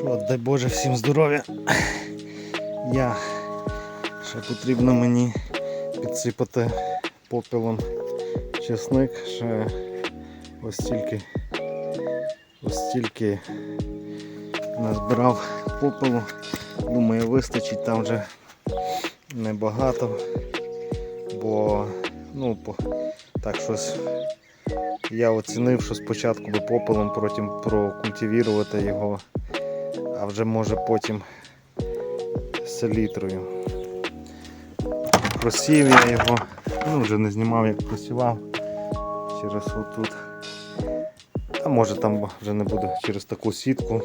Що, дай Боже всім здоров'я. Я ще потрібно мені підсипати попелом чесник. Ще ось стільки ось стільки назбирав попелу. Думаю, вистачить там вже небагато, бо ну, так щось я оцінив, що спочатку би попелом, потім прокультивірувати його, а вже може потім селітрою. Просів я його, ну вже не знімав, як просівав через отут. А може там вже не буду через таку сітку.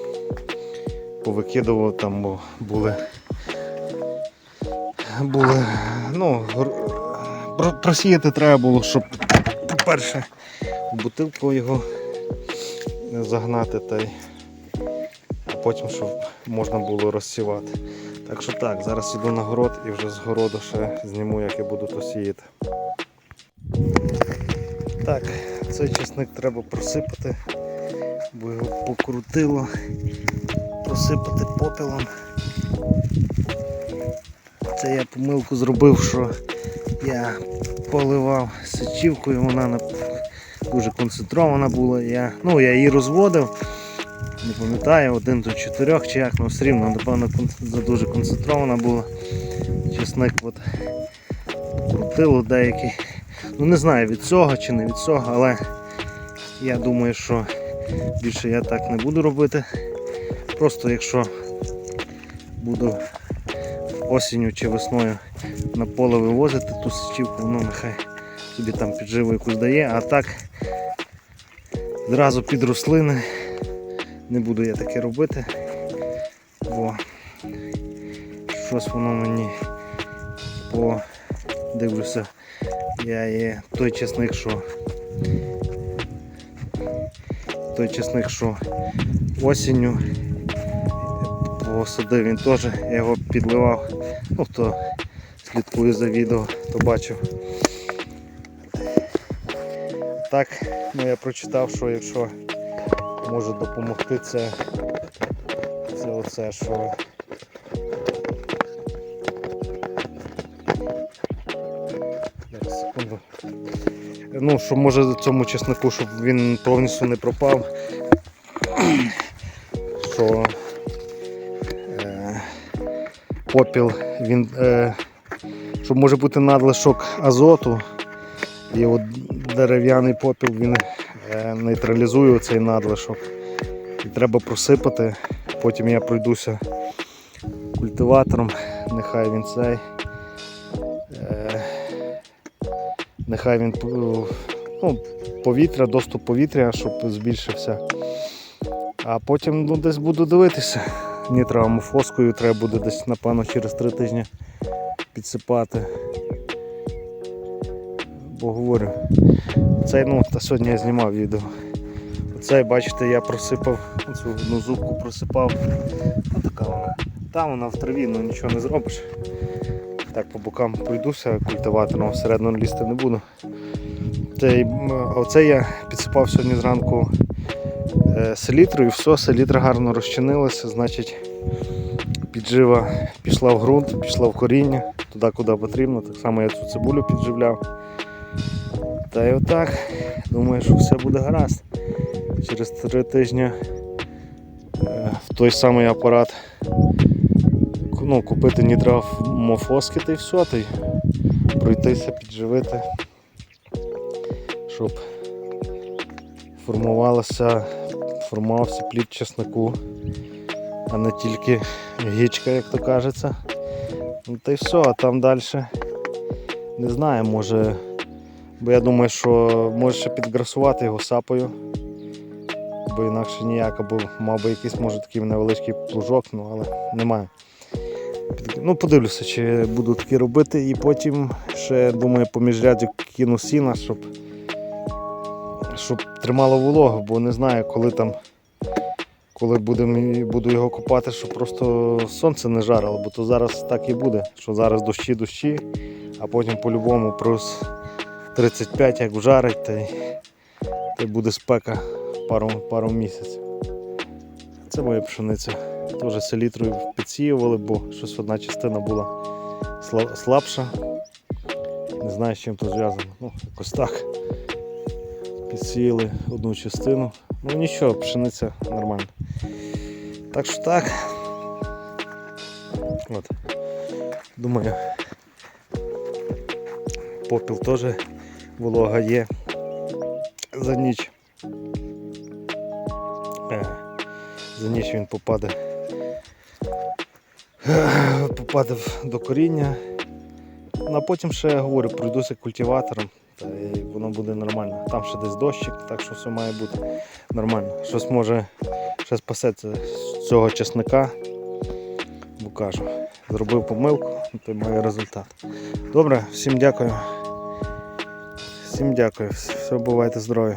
Повикидував там, бо були. Були. Ну, просіяти треба було, щоб, по-перше, в бутилку його загнати та й потім, щоб можна було розсівати. Так що так, зараз іду на город і вже з городу ще зніму, як я буду то сіяти. Так, цей чесник треба просипати, бо його покрутило, просипати попелом. Це я помилку зробив, що я поливав сечівкою, вона дуже концентрована була. Я, ну, я її розводив, не пам'ятаю, один до чотирьох чи як, ну все рівно, напевно, дуже концентрована була. Чесник от крутило деякий. Ну не знаю від цього чи не від цього, але я думаю, що більше я так не буду робити. Просто якщо буду осінню чи весною на поле вивозити ту січівку, воно нехай собі там підживу якусь дає, а так зразу під рослини не буду я таке робити, бо щось воно мені подивлюся. Я є той чесник, що той чесник, що осінню посадив, він теж, я його підливав. Ну, хто слідкує за відео, то бачив. Так, ну я прочитав, що якщо може допомогти це, це оце, що. Ну, що може цьому чеснику, щоб він повністю не пропав. Що е, попіл, він, е, щоб може бути надлишок азоту, і от дерев'яний попіл він е, нейтралізує цей надлишок. І треба просипати. Потім я пройдуся культиватором, нехай він цей. Е, нехай він ну, повітря, доступ повітря, щоб збільшився. А потім ну, десь буду дивитися. Нітроамофоскою треба буде десь, напевно, через три тижні підсипати. Бо говорю, цей, ну, та сьогодні я знімав відео. Оцей, бачите, я просипав, цю одну зубку просипав. Ну така вона. Там вона в траві, ну нічого не зробиш. Так по бокам пройдуся культиватором, всередину лізти не буду. Цей, оце я підсипав сьогодні зранку е, селітрою, і все, селітра гарно розчинилася, значить піджива пішла в ґрунт, пішла в коріння, туди, куди потрібно. Так само я цю цибулю підживляв. Та й отак, думаю, що все буде гаразд. Через три тижні е, в той самий апарат ну, купити нітроамофоски та й все, та й пройтися, підживити, щоб формувалося, формувався плід чеснику, а не тільки гічка, як то кажеться. Ну та й все, а там далі не знаю, може. Бо я думаю, що може ще підграсувати його сапою, бо інакше ніяк, або мав би якийсь може такий невеличкий плужок, ну але немає. Ну, подивлюся, чи буду таке робити, і потім ще думаю по міжряді кину сіна, щоб, щоб тримало вологу, бо не знаю, коли там, коли будем, буду його копати, щоб просто сонце не жарило, бо то зараз так і буде, що зараз дощі дощі, а потім по-любому плюс 35 як вжарить, та й буде спека пару, пару місяців. Це моя пшениця. Теж селітрою підсіювали, бо щось одна частина була слабша. Не знаю, з чим то зв'язано. Ну, якось так. Підсіяли одну частину. Ну нічого, пшениця нормальна. Так що так. От. Думаю, попіл теж волога є за ніч. Е, За ніч він попаде. е, Попаде до коріння. Ну, а потім ще я говорю, пройдуся культиватором, та і воно буде нормально. Там ще десь дощик, так що все має бути нормально. Щось може ще спасеться з цього чесника. Бо кажу, зробив помилку, то й має результат. Добре, всім дякую. Всім дякую. Все, бувайте здорові.